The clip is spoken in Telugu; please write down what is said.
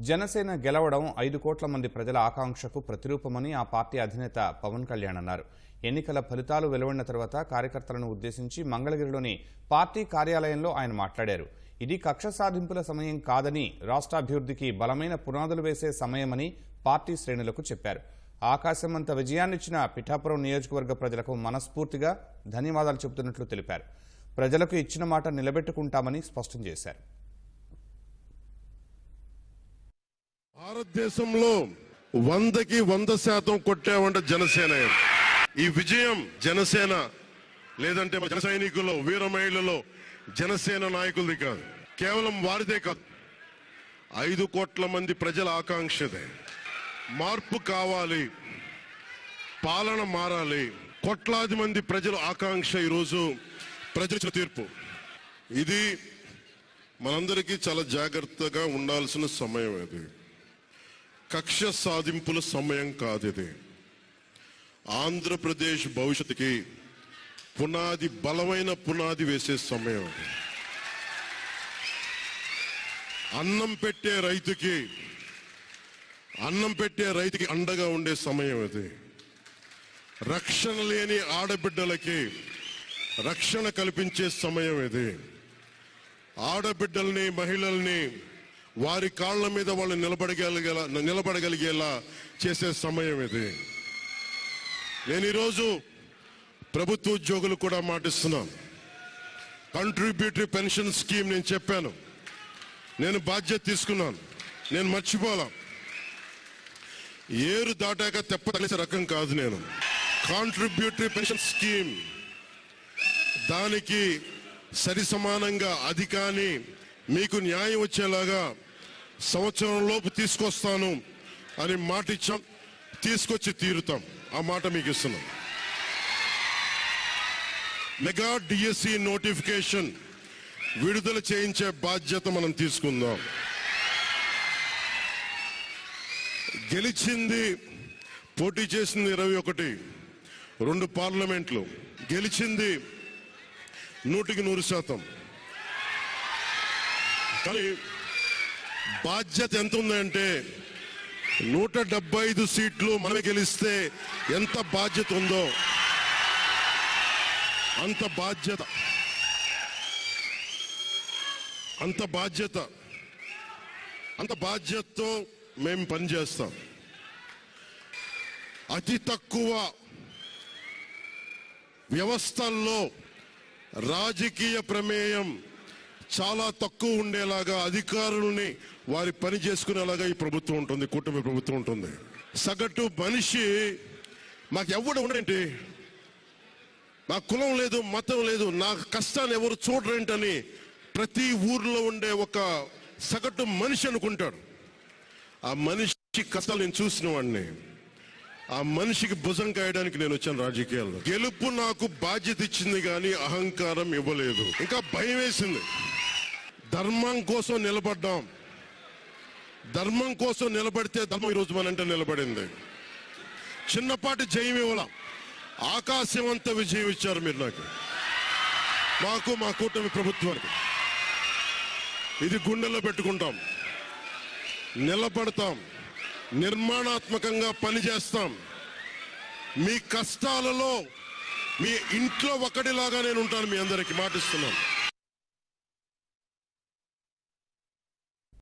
జనసేన గెలవడం ఐదు కోట్ల మంది ప్రజల ఆకాంక్షకు ప్రతిరూపమని ఆ పార్టీ అధినేత పవన్ కళ్యాణ్ అన్నారు. ఎన్నికల ఫలితాలు వెలువడిన తర్వాత కార్యకర్తలను ఉద్దేశించి మంగళగిరిలోని పార్టీ కార్యాలయంలో ఆయన మాట్లాడారు. ఇది కక్ష సాధింపుల సమయం కాదని రాష్ట్రాభివృద్ధికి బలమైన పునాదులు వేసే సమయమని పార్టీ శ్రేణులకు చెప్పారు. ఆకాశమంత విజయాన్నిచ్చిన పిఠాపురం నియోజకవర్గ ప్రజలకు మనస్ఫూర్తిగా ధన్యవాదాలు చెబుతున్నట్లు తెలిపారు. ప్రజలకు ఇచ్చిన మాట నిలబెట్టుకుంటామని స్పష్టం చేశారు. భారతదేశంలో వందకి వంద శాతం కొట్టామంటే జనసేన. ఈ విజయం జనసేన లేదంటే జన సైనికులు వీర మహిళలో జనసేన నాయకులది కాదు. కేవలం వారిదే కాదు. ఐదు కోట్ల మంది ప్రజల ఆకాంక్షదే. మార్పు కావాలి పాలన మారాలి కోట్లాది మంది ప్రజల ఆకాంక్ష ఈరోజు ప్రజల తీర్పు. ఇది మనందరికీ చాలా జాగ్రత్తగా ఉండాల్సిన సమయం అది. కక్ష సాధింపుల సమయం కాదు ఇది ఆంధ్రప్రదేశ్ భవిష్యత్తుకి పునాది బలమైన పునాది వేసే సమయం. అన్నం పెట్టే రైతుకి అన్నం పెట్టే రైతుకి అండగా ఉండే సమయం ఇది రక్షణ లేని ఆడబిడ్డలకి రక్షణ కల్పించే సమయం ఇది. ఆడబిడ్డల్ని మహిళల్ని వారి కాళ్ళ మీద వాళ్ళు నిలబడగలిగేలా నిలబడగలిగేలా చేసే సమయం ఇది. నేను ఈరోజు ప్రభుత్వ ఉద్యోగులు కూడా మాటిస్తున్నాను కంట్రిబ్యూటరీ పెన్షన్ స్కీమ్ నేను చెప్పాను. నేను బాధ్యత తీసుకున్నాను. నేను మర్చిపోలా. ఏరు దాటాక తెప్ప తగిలిసే రకం కాదు నేను. కాంట్రిబ్యూటరీ పెన్షన్ స్కీమ్ దానికి సరి సమానంగా అది కానీ మీకు న్యాయం వచ్చేలాగా సంవత్సరం లోపు తీసుకొస్తాను అని మాట ఇచ్చాం. తీసుకొచ్చి తీరుతాం. ఆ మాట మీకు ఇస్తున్నాం. మెగా డిఎస్సి నోటిఫికేషన్ విడుదల చేయించే బాధ్యత మనం తీసుకుందాం. గెలిచింది పోటీ చేసింది ఇరవై ఒకటి. రెండు పార్లమెంట్లు. గెలిచింది నూటికి నూరు శాతం. కానీ బాధ్యత ఎంత ఉందంటే నూట డెబ్బై ఐదు సీట్లు మనమే గెలిస్తే ఎంత బాధ్యత ఉందో. అంత బాధ్యత. అంత బాధ్యత. అంత బాధ్యతతో మేము పనిచేస్తాం అతి తక్కువ వ్యవస్థల్లో రాజకీయ ప్రమేయం చాలా తక్కువ ఉండేలాగా అధికారుల్ని వారి పని చేసుకునేలాగా ఈ ప్రభుత్వం ఉంటుంది కూటమి ప్రభుత్వం ఉంటుంది. సగటు మనిషి మాకు ఎవడు ఉండేంటి? నా కులం లేదు మతం లేదు నా కష్టాన్ని ఎవరు చూడరేంటని ప్రతి ఊర్లో ఉండే ఒక సగటు మనిషి అనుకుంటాడు. ఆ మనిషి కష్టాలు నేను చూసిన వాడిని. ఆ మనిషికి భుజం కాయడానికి నేను వచ్చాను రాజకీయాల్లో. గెలుపు నాకు బాధ్యత ఇచ్చింది కానీ అహంకారం ఇవ్వలేదు. ఇంకా భయం వేసింది. ధర్మం కోసం నిలబడ్డాం. ధర్మం కోసం నిలబడితే ధర్మం ఈరోజు మనంటే నిలబడింది. చిన్నపాటి జయం ఇవ్వాల. ఆకాశం అంత విజయం ఇచ్చారు మీరు నాకు. మాకు మా కూటమి ప్రభుత్వానికి. ఇది గుండెల్లో పెట్టుకుంటాం. నిలబడతాం. నిర్మాణాత్మకంగా పనిచేస్తాం. మీ కష్టాలలో మీ ఇంట్లో ఒకటిలాగా నేను ఉంటాను మీ అందరికీ మాటిస్తున్నాను.